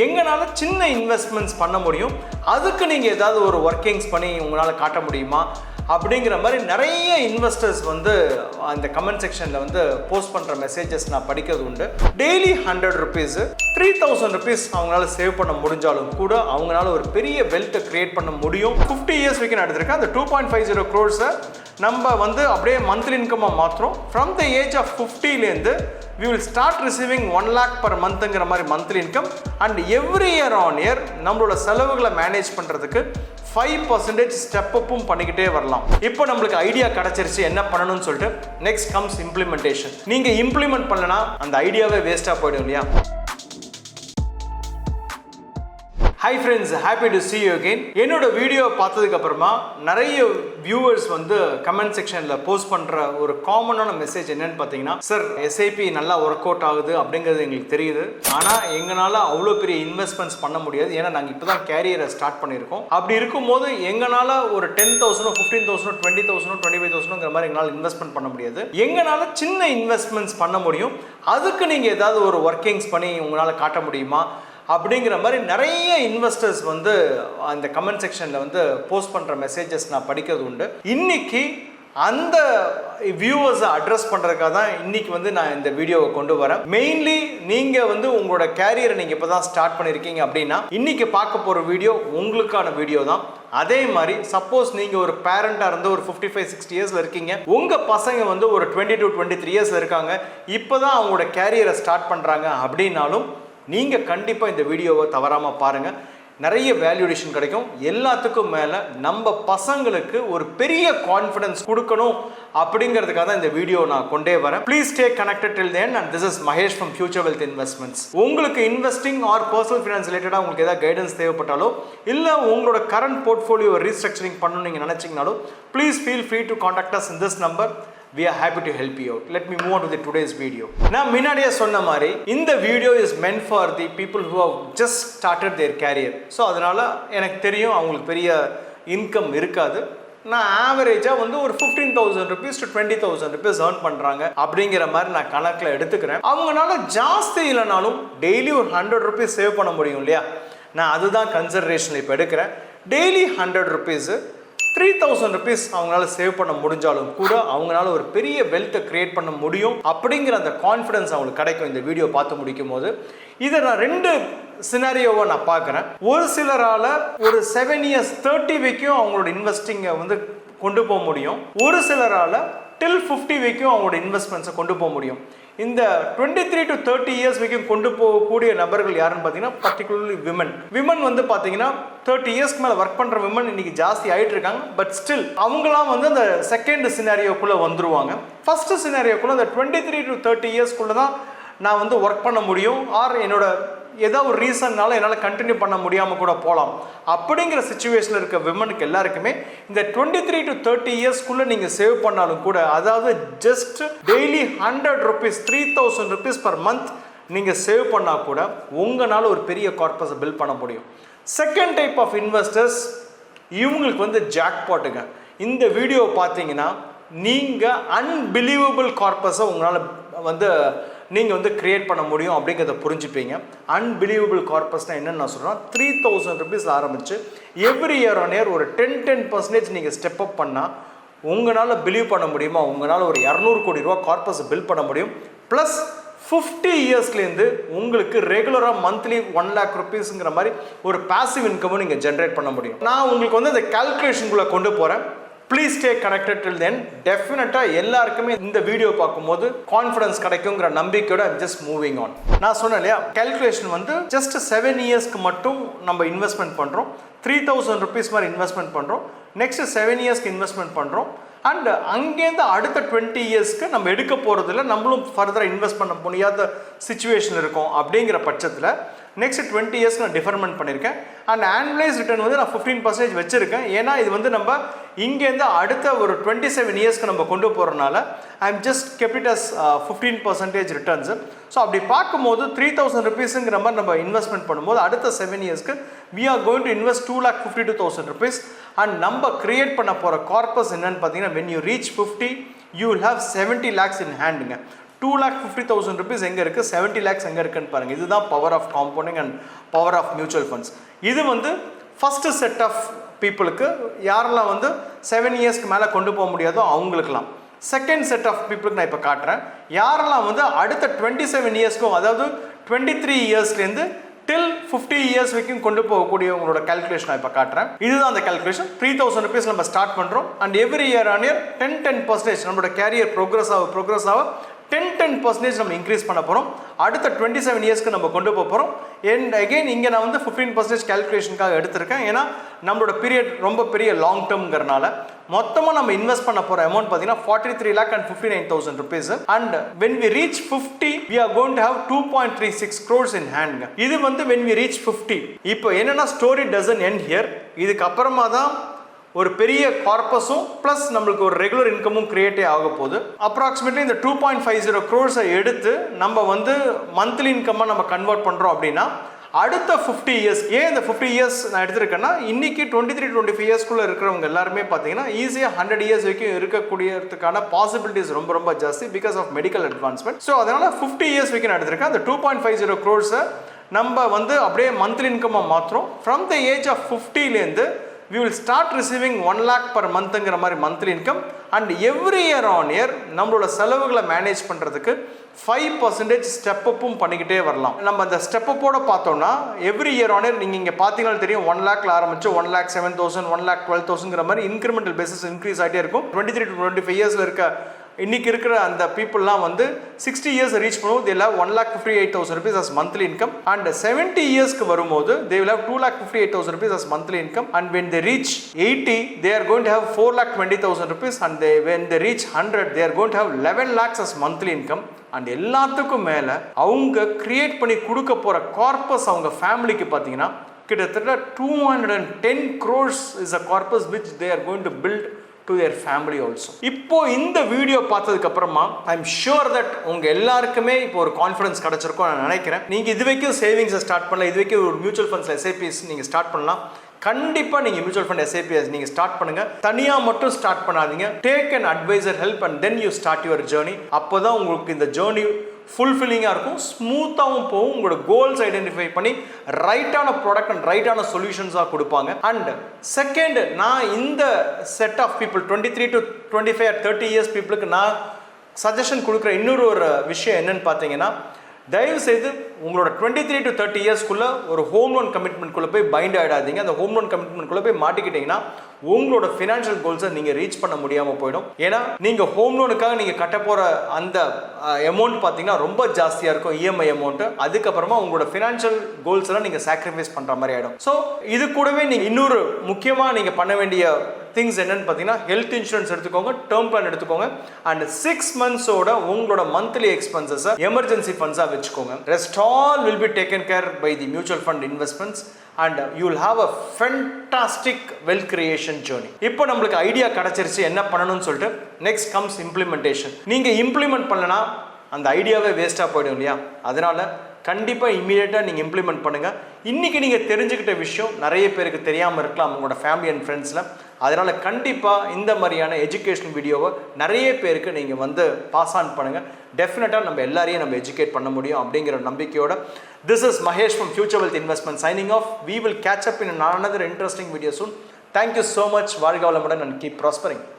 எங்களால் சின்ன இன்வெஸ்ட்மெண்ட்ஸ் பண்ண முடியும்? அதுக்கு நீங்கள் ஏதாவது ஒரு ஒர்க்கிங்ஸ் பண்ணி உங்களால் காட்ட முடியுமா? அப்படிங்கிற மாதிரி நிறைய இன்வெஸ்டர்ஸ் வந்து அந்த கமெண்ட் செக்ஷனில் வந்து போஸ்ட் பண்ணுற மெசேஜஸ் நான் படிக்கிறது உண்டு. Daily hundred rupees three thousand rupees அவங்களால சேவ் பண்ண முடிஞ்சாலும் கூட அவங்களால ஒரு பெரிய வெல்த்தை கிரியேட் பண்ண முடியும். ஃபிஃப்டி இயர்ஸ் வரைக்கும் நான் எடுத்திருக்கேன். அந்த டூ பாயிண்ட் ஃபைவ் ஜீரோ க்ரோர்ஸை நம்ம வந்து அப்படியே மந்த்லி இன்கமாக மாற்றுறோம் from the age of ஃபிஃப்டிலேருந்து we will start receiving one lakh per மந்த்துங்கிற மாதிரி monthly income and every year on year நம்மளோட செலவுகளை மேனேஜ் பண்ணுறதுக்கு ஃபைவ் பர்சன்டேஜ் ஸ்டெப் அப்பும் பண்ணிக்கிட்டே வரலாம். இப்போ நம்மளுக்கு ஐடியா கிடச்சிருச்சு என்ன பண்ணணும்னு சொல்லிட்டு நெக்ஸ்ட் கம்ஸ் இம்ப்ளிமெண்டேஷன் நீங்கள் இம்ப்ளிமெண்ட் பண்ணலனா அந்த ஐடியாவே வேஸ்ட்டாக போயிடும் இல்லையா? Hi friends happy to see you again என்னோட வீடியோ பார்த்ததுக்கு அப்புறமா நிறைய வியூவர்ஸ் வந்து கமெண்ட் செக்ஷனில் போஸ்ட் பண்ணுற ஒரு காமனான மெசேஜ் என்னன்னு பார்த்தீங்கன்னா சார் எஸ்ஐபி நல்லா ஒர்க் அவுட் ஆகுது அப்படிங்கிறது எங்களுக்கு தெரியுது. ஆனால் எங்களால் அவ்வளோ பெரிய இன்வெஸ்ட்மெண்ட்ஸ் பண்ண முடியாது. ஏன்னா நாங்கள் இப்போ தான் கேரியரை ஸ்டார்ட் பண்ணியிருக்கோம். அப்படி இருக்கும்போது எங்களால் ஒரு டென் தௌசண்டோ ஃபிஃப்டீன் தௌசண்டோ டுவெண்ட்டி தௌசண்டோ டுவெண்ட்டி ஃபைவ் தௌசண்டோங்கிற மாதிரி எங்களால் இன்வெஸ்ட்மெண்ட் பண்ண முடியாது. எங்களால் சின்ன இன்வெஸ்ட்மெண்ட்ஸ் பண்ண முடியும். அதுக்கு நீங்கள் ஏதாவது ஒரு ஒர்க்கிங்ஸ் பண்ணி உங்களால் காட்ட முடியுமா? அப்படிங்கிற மாதிரி நிறைய இன்வெஸ்டர்ஸ் வந்து அந்த கமெண்ட் செக்ஷனில் வந்து போஸ்ட் பண்ணுற மெசேஜஸ் நான் படிக்கிறது உண்டு. இன்னைக்கு அந்த வியூவர்ஸை அட்ரஸ் பண்ணுறதுக்காக தான் இன்றைக்கி வந்து நான் இந்த வீடியோவை கொண்டு வரேன். மெயின்லி நீங்கள் வந்து உங்களோட கேரியரை நீங்கள் இப்போ தான் ஸ்டார்ட் பண்ணியிருக்கீங்க அப்படின்னா இன்றைக்கி பார்க்க போகிற வீடியோ உங்களுக்கான வீடியோ தான். அதே மாதிரி சப்போஸ் நீங்கள் ஒரு பேரண்டாக இருந்து ஒரு ஃபிஃப்டி ஃபைவ் சிக்ஸ்டி இயர்ஸில் இருக்கீங்க. உங்கள் பசங்க வந்து ஒரு டுவெண்ட்டி டூ டுவெண்ட்டி த்ரீ இயர்ஸில் இருக்காங்க. இப்போ தான் அவங்களோட கேரியரை ஸ்டார்ட் பண்ணுறாங்க அப்படின்னாலும் நீங்கள் கண்டிப்பாக இந்த வீடியோவை தவறாமல் பாருங்கள் நிறைய வேல்யூடேஷன் கிடைக்கும். எல்லாத்துக்கும் மேலே நம்ம பசங்களுக்கு ஒரு பெரிய கான்ஃபிடன்ஸ் கொடுக்கணும் அப்படிங்கிறதுக்காக தான் இந்த வீடியோ நான் கொண்டே வரேன். Please stay connected till then and this is Mahesh from future wealth investments உங்களுக்கு இன்வெஸ்டிங் ஆர் பர்சனல் ஃபினான்ஸ் ரிலேட்டடாக உங்களுக்கு ஏதாவது கைடன்ஸ் தேவைப்பட்டாலோ இல்லை உங்களோட கரண்ட் போர்ட்ஃபோலியோ ரீஸ்ட்ரக்சரிங் பண்ணணும் நீங்கள் நினச்சிங்கனாலும் please feel free to contact us in this number we are happy to help you out let me move to today's video நான் முன்னாடியே சொன்ன மாதிரி இந்த video is meant for the people who have just started their career so அதனால் எனக்கு தெரியும் அவங்களுக்கு பெரிய இன்கம் இருக்காது. நான் ஆவரேஜாக வந்து ஒரு fifteen thousand rupees to twenty thousand rupees earn பண்ணுறாங்க அப்படிங்கிற மாதிரி நான் கணக்கில் எடுத்துக்கிறேன். அவங்களால ஜாஸ்தி இல்லைனாலும் டெய்லி ஒரு ஹண்ட்ரட் ருபீஸ் சேவ் பண்ண முடியும் இல்லையா? நான் அதுதான் கன்சிடரேஷன் இப்போ எடுக்கிறேன். Daily hundred rupees three thousand rupees அவங்களால சேவ் பண்ண முடிஞ்சாலும் கூட அவங்களால ஒரு பெரிய வெல்த்தை கிரியேட் பண்ண முடியும் அப்படிங்கிற அந்த கான்ஃபிடன்ஸ் அவங்களுக்கு கிடைக்கும். இந்த வீடியோ பார்த்து முடிக்கும் போது இதை நான் ரெண்டு சினாரியோவை நான் பார்க்குறேன். ஒரு சிலரால் ஒரு செவன் இயர்ஸ் தேர்ட்டி வைக்கும் அவங்களோட இன்வெஸ்டிங்கை வந்து கொண்டு போக முடியும். ஒரு சிலரால் டில் ஃபிஃப்டி வைக்கும் அவங்களோட இன்வெஸ்ட்மெண்ட்ஸை கொண்டு போக முடியும். இந்த twenty three to thirty years வரைக்கும் கொண்டு போகக்கூடிய நபர்கள் யாருன்னு பார்த்தீங்கன்னா பர்டிகுலர்லி விமன் விமன் வந்து பார்த்தீங்கன்னா தேர்ட்டி இயர்ஸ்க்கு மேலே ஒர்க் பண்ணுற விமன் இன்னைக்கு ஜாஸ்தி ஆகிட்டு இருக்காங்க. பட் ஸ்டில் அவங்களாம் வந்து அந்த செகண்ட் சினாரியோக்குள்ளே வந்துருவாங்க. ஃபர்ஸ்ட் சினாரியோக்குள்ளே அந்த டுவெண்ட்டி த்ரீ டு தேர்ட்டி இயர்ஸ்க்குள்ளே தான் நான் வந்து ஒர்க் பண்ண முடியும். ஆர் என்னோட ஏதோ ஒரு ரீசன்னால என்னால் கண்டினியூ பண்ண முடியாமல் கூட போகலாம் அப்படிங்கிற சுச்சுவேஷனில் இருக்க விமனுக்கு எல்லாருக்குமே இந்த டுவெண்ட்டி த்ரீ டு தேர்ட்டி இயர்ஸ்க்குள்ளே நீங்கள் சேவ் பண்ணாலும் கூட அதாவது just daily hundred rupees three thousand rupees per month நீங்கள் சேவ் பண்ணால் கூட உங்களால் ஒரு பெரிய கார்பஸை பில்ட் பண்ண முடியும். செகண்ட் டைப் ஆஃப் இன்வெஸ்டர்ஸ் இவங்களுக்கு வந்து ஜாக் பாட்டுங்க. இந்த வீடியோ பார்த்தீங்கன்னா நீங்கள் அன்பிலீவபிள் கார்பஸை உங்களால் வந்து நீங்கள் வந்து கிரியேட் பண்ண முடியும் அப்படிங்கிறத புரிஞ்சுப்பீங்க. அன்பிலீவபிள் கார்பஸ்னால் என்னென்னு நான் சொல்கிறேன் த்ரீ தௌசண்ட் ருபீஸ் ஆரம்பித்து எவ்ரி இயர் ஆன் இயர் ஒரு டென் டென் பர்சன்டேஜ் நீங்கள் ஸ்டெப் அப் பண்ணால் உங்களால் பிலீவ் பண்ண முடியுமா? உங்களால் ஒரு இரநூறு கோடி ரூபா கார்பஸை பில் பண்ண முடியும். ப்ளஸ் ஃபிஃப்டி இயர்ஸ்லேருந்து உங்களுக்கு ரெகுலராக மந்த்லி ஒன் லேக் ருபீஸுங்கிற மாதிரி ஒரு பேசிவ் இன்கமும் நீங்கள் ஜென்ரேட் பண்ண முடியும். நான் உங்களுக்கு வந்து இந்த கால்குலேஷனுக்குள்ளே கொண்டு போகிறேன் please stay connected till then டெஃபினட்டாக எல்லாருக்குமே இந்த வீடியோ பார்க்கும்போது கான்ஃபிடன்ஸ் கிடைக்குங்கிற நம்பிக்கையோட ஜஸ்ட் மூவிங் ஆன் நான் சொன்னேன் இல்லையா? கேல்குலேஷன் வந்து ஜஸ்ட் செவன் இயர்ஸ்க்கு மட்டும் நம்ம இன்வெஸ்ட்மெண்ட் பண்ணுறோம் த்ரீ தௌசண்ட் ருபீஸ் மாதிரி இன்வெஸ்ட்மெண்ட் பண்ணுறோம் நெக்ஸ்ட் செவன் இயர்ஸ்க்கு இன்வெஸ்ட்மெண்ட் பண்ணுறோம் அண்ட் அங்கேருந்து அடுத்த டுவெண்ட்டி இயர்ஸ்க்கு நம்ம எடுக்க போகிறதில்ல நம்மளும் ஃபர்தராக இன்வெஸ்ட் பண்ண முடியாத சுச்சுவேஷன் இருக்கும் அப்படிங்கிற பட்சத்தில் நெக்ஸ்ட் டுவெண்ட்டி இயர்ஸ் நான் டிஃபர்மெண்ட் பண்ணியிருக்கேன் அண்ட் ஆன்வலைஸ் ரிட்டர்ன் வந்து நான் ஃபிஃப்டீன் பர்சன்டேஜ் வச்சிருக்கேன். ஏன்னா இது வந்து நம்ம இங்கேருந்து அடுத்த ஒரு டுவெண்ட்டி செவன் இயர்ஸ்க்கு நம்ம கொண்டு போகிறனால ஐ எம் ஜஸ்ட் கெபிட்டஸ் ஃபிஃப்டீன் பர்சன்டேஜ் ரிட்டர்ன்ஸு ஸோ அப்படி பார்க்கும்போது த்ரீ தௌசண்ட் ருபீஸுங்கிற மாதிரி நம்ம இன்வெஸ்ட்மெண்ட் பண்ணும்போது அடுத்த செவன் இயர்ஸ்க்கு we are going to invest two lakh fifty two thousand rupees and நம்ம கிரியேட் பண்ண போகிற கார்பஸ் என்னன்னு பார்த்தீங்கன்னா when you reach fifty you will seventy lakhs in ஹேண்டுங்க two lakh fifty thousand rupees எங்கே இருக்குது செவன்ட்டி லேக்ஸ் எங்கே இருக்குன்னு பாருங்கள் இதுதான் power of compounding and power of mutual funds இது வந்து ஃபஸ்ட்டு செட் ஆஃப் பீப்புளுக்கு யாரெல்லாம் வந்து செவன் இயர்ஸ்க்கு மேலே கொண்டு போக முடியாதோ அவங்களுக்குலாம் செகண்ட் செட் ஆஃப் பீப்புளுக்கு நான் இப்போ காட்டுறேன். யாரெல்லாம் வந்து அடுத்த டுவெண்ட்டி செவன் இயர்ஸ்க்கும் அதாவது டுவெண்ட்டி த்ரீ இயர்ஸ்லேருந்து டில் ஃபிஃப்டி இயர்ஸ் வரைக்கும் கொண்டு போகக்கூடிய உங்களோட calculation நான் இப்போ காட்டுறேன். இதுதான் அந்த கல்குலேஷன் த்ரீ தௌசண்ட் ருபீஸ் நம்ம ஸ்டார்ட் பண்ணுறோம் and every year on year ten ten percentage நம்மளோட கேரியர் ப்ரோக்ரஸ் ஆக ப்ரோக்ரஸ் ஆக டென் டென் பர்சன்டேஜ் நம்ம இன்க்ரீஸ் பண்ண போகிறோம் அடுத்த டுவெண்ட்டி செவன் இயர்ஸ்க்கு நம்ம கொண்டு போக போகிறோம் அண்ட் அகைன் இங்கே நான் வந்து ஃபிஃப்டீன் பர்சன்டேஜ் கேல்குலேஷனுக்காக எடுத்திருக்கேன். ஏன்னா நம்மளோட பீரியட் ரொம்ப பெரிய லாங் டேர்ம்ங்கிறனால மொத்தமாக நம்ம இன்வெஸ்ட் பண்ண போகிற அமௌண்ட் பார்த்தீங்கன்னா forty three lakh and fifty nine thousand rupees and when we reach fifty we are gone to have two point three six crores in hand இது வந்து வென் வி ரீச் ஃபிஃப்டி இப்போ என்னன்னா story dozen N here இதுக்கப்புறமா தான் ஒரு பெரிய கார்பஸும் plus நம்மளுக்கு ஒரு ரெகுலர் இன்கமும் கிரியேட்டே ஆக போகுது. அப்ராக்சிமேட்லி இந்த டூ பாயிண்ட் ஃபைவ் ஜீரோ க்ரோர்ஸை எடுத்து நம்ம வந்து மந்த்லி இன்கம்மாக நம்ம கன்வெர்ட் பண்ணுறோம் அப்படின்னா அடுத்த ஃபிஃப்டி இயர்ஸ் ஏன் இந்த ஃபிஃப்டி இயர்ஸ் நான் எடுத்திருக்கேன்னா இன்றைக்கி டுவெண்ட்டி த்ரீ டுவெண்ட்டி ஃபைவ் இயர்ஸ்க்குள்ளே இருக்கிறவங்க எல்லாருமே பார்த்தீங்கன்னா ஈஸியாக ஹண்ட்ரட் இயர்ஸ் வரைக்கும் இருக்கக்கூடியதுக்கான பாசிபிலிட்டிஸ் ரொம்ப ரொம்ப ஜாஸ்தி because of medical advancement so அதனால் ஃபிஃப்டி இயர்ஸ் வரைக்கும் நான் எடுத்திருக்கேன். அந்த டூ பாயிண்ட் ஃபைவ் ஜீரோ க்ரோர்ஸை நம்ம வந்து அப்படியே மந்த்லி இன்கமாக மாற்றுறோம் from the age of ஃபிஃப்டிலேருந்து we will start receiving one lakh per மந்த்துங்கிற மாதிரி monthly income and every year on year நம்மளோட செலவுகளை மேனேஜ் பண்ணுறதுக்கு ஃபைவ் பர்சன்டேஜ் ஸ்டெப் அப்பும் பண்ணிக்கிட்டே வரலாம். நம்ம அந்த ஸ்டெப் அப்போட பார்த்தோம்னா எவ்ரி இயர் ஆன் இயர் நீங்கள் இங்கே பார்த்தீங்கன்னா தெரியும் ஒன் லேக்கில் ஆரம்பிச்சு one lakh seven thousand one lakh twelve தௌசண்ட்ங்கிற மாதிரி இன்க்ரிமெண்டல் பேசிஸ் இன்க்ரீஸ் ஆகிட்டே இருக்கும். Twenty three to twenty five இயர்ஸில் இருக்க இன்றைக்கி இருக்கிற அந்த பீப்புளெலாம் வந்து சிக்ஸ்டி இயர்ஸ் ரீச் பண்ணும்போது they leave one lakh fifty eight thousand rupees as monthly income and seventy இயர்ஸ்க்கு வரும்போது they will have two lakh fifty eight thousand rupees as monthly income and when they reach eighty they are going to have four lakh twenty thousand rupees and they when they reach hundred they are going to have eleven lakhs as monthly income and எல்லாத்துக்கும் மேலே அவங்க create பண்ணி கொடுக்க போகிற corpus அவங்க ஃபேமிலிக்கு பார்த்தீங்கன்னா கிட்டத்தட்ட two hundred and ten crores is a corpus which they are going to build to your family also இப்போ இந்த வீடியோ பார்த்ததுக்கு அப்புறமா ஐ எம் ஷுர் தட் உங்க எல்லாருக்குமே இப்போ ஒரு கான்ஃபிடன்ஸ் கிடைச்சிருக்கும் நான் நினைக்கிறேன். நீங்க இது வரைக்கும் சேவிங்ஸை ஸ்டார்ட் பண்ணல இது வரைக்கும் ஒரு மியூச்சுவல் ஃபண்ட்ஸ் எஸ்ஐபிஎஸ் நீங்க ஸ்டார்ட் பண்ணலாம். கண்டிப்பாக நீங்கள் மியூச்சுவல் ஃபண்ட் எஸ்ஐபிஎஸ் நீங்கள் ஸ்டார்ட் பண்ணுங்க. தனியாக மட்டும் ஸ்டார்ட் பண்ணாதீங்க. Take an advisor help and then you start your journey அப்போ தான் உங்களுக்கு இந்த ஜேர்னி ஃபுல்ஃபில்லிங்காக இருக்கும். ஸ்மூத்தாகவும் போகும். உங்களோட கோல்ஸ் ஐடென்டிஃபை பண்ணி ரைட்டான ப்ராடக்ட் அண்ட் ரைட்டான சொல்யூஷன்ஸாக கொடுப்பாங்க. அண்ட் செகண்ட் நான் இந்த set of people twenty three to twenty five thirty years பீப்புளுக்கு நான் சஜஷன் கொடுக்குற இன்னொரு ஒரு விஷயம் என்னன்னு பார்த்தீங்கன்னா தயவு செய்து உங்களோட டுவெண்ட்டி த்ரீ டு தேர்ட்டி இயர்ஸ்க்குள்ள ஒரு ஹோம் லோன் கமிட்மெண்ட்குள்ளே போய் பைண்ட் ஆகிடாதீங்க அந்த ஹோம் லோன் கமிட்மெண்ட்குள்ளே போய் மாட்டிக்கிட்டீங்கன்னா உங்களோட ஃபினான்ஷியல் கோல்ஸை நீங்கள் ரீச் பண்ண முடியாமல் போயிடும். ஏன்னா நீங்கள் ஹோம் லோனுக்காக நீங்கள் கட்ட போகிற அந்த அமௌண்ட் பார்த்தீங்கன்னா ரொம்ப ஜாஸ்தியாக இருக்கும். இஎம்ஐ அமௌண்ட்டு அதுக்கப்புறமா உங்களோட ஃபினான்ஷியல் கோல்ஸ் எல்லாம் நீங்கள் சாக்ரிஃபைஸ் பண்ணுற மாதிரி ஆகிடும் ஸோ இது கூடவே நீங்கள் இன்னொரு முக்கியமாக நீங்கள் பண்ண வேண்டிய திங்ஸ் என்னென்னு பார்த்தீங்கன்னா ஹெல்த் இன்சூரன்ஸ் எடுத்துக்கோங்க டேர்ம் பிளான் எடுத்துக்கோங்க அண்ட் சிக்ஸ் மந்த்ஸோட உங்களோட மந்த்லி எக்ஸ்பென்சஸை எமர்ஜென்சி ஃபண்ட்ஸாக வச்சுக்கோங்க. Rest all will be taken care by the mutual fund investments and you will have a fantastic wealth creation journey இப்போ நம்மளுக்கு ஐடியா கிடச்சிருச்சு என்ன பண்ணணும்னு சொல்லிட்டு நெக்ஸ்ட் கம்ஸ் இம்ப்ளிமெண்டேஷன் நீங்கள் இம்ப்ளிமெண்ட் பண்ணலனா அந்த ஐடியாவே வேஸ்ட்டாக போயிடும் இல்லையா? அதனால் கண்டிப்பாக இம்மீடியட்டாக நீங்கள் இம்ப்ளிமெண்ட் பண்ணுங்கள் இன்றைக்கி நீங்கள் தெரிஞ்சுக்கிட்ட விஷயம் நிறைய பேருக்கு தெரியாமல் இருக்கலாம் உங்களோட ஃபேமிலி அண்ட் ஃப்ரெண்ட்ஸில் அதனால் கண்டிப்பாக இந்த மாதிரியான எஜுகேஷன் வீடியோவை நிறைய பேருக்கு நீங்கள் வந்து பாஸ் ஆன் பண்ணுங்கள் டெஃபினட்டாக நம்ம எல்லாரையும் நம்ம எஜுகேட் பண்ண முடியும் அப்படிங்கிற நம்பிக்கையோட. This is Mahesh from future wealth investment signing off we will catch up in another interesting video soon. Thank you so much வாழ்க வளமுடன் அண்ட் கீப் ப்ராஸ்பரிங்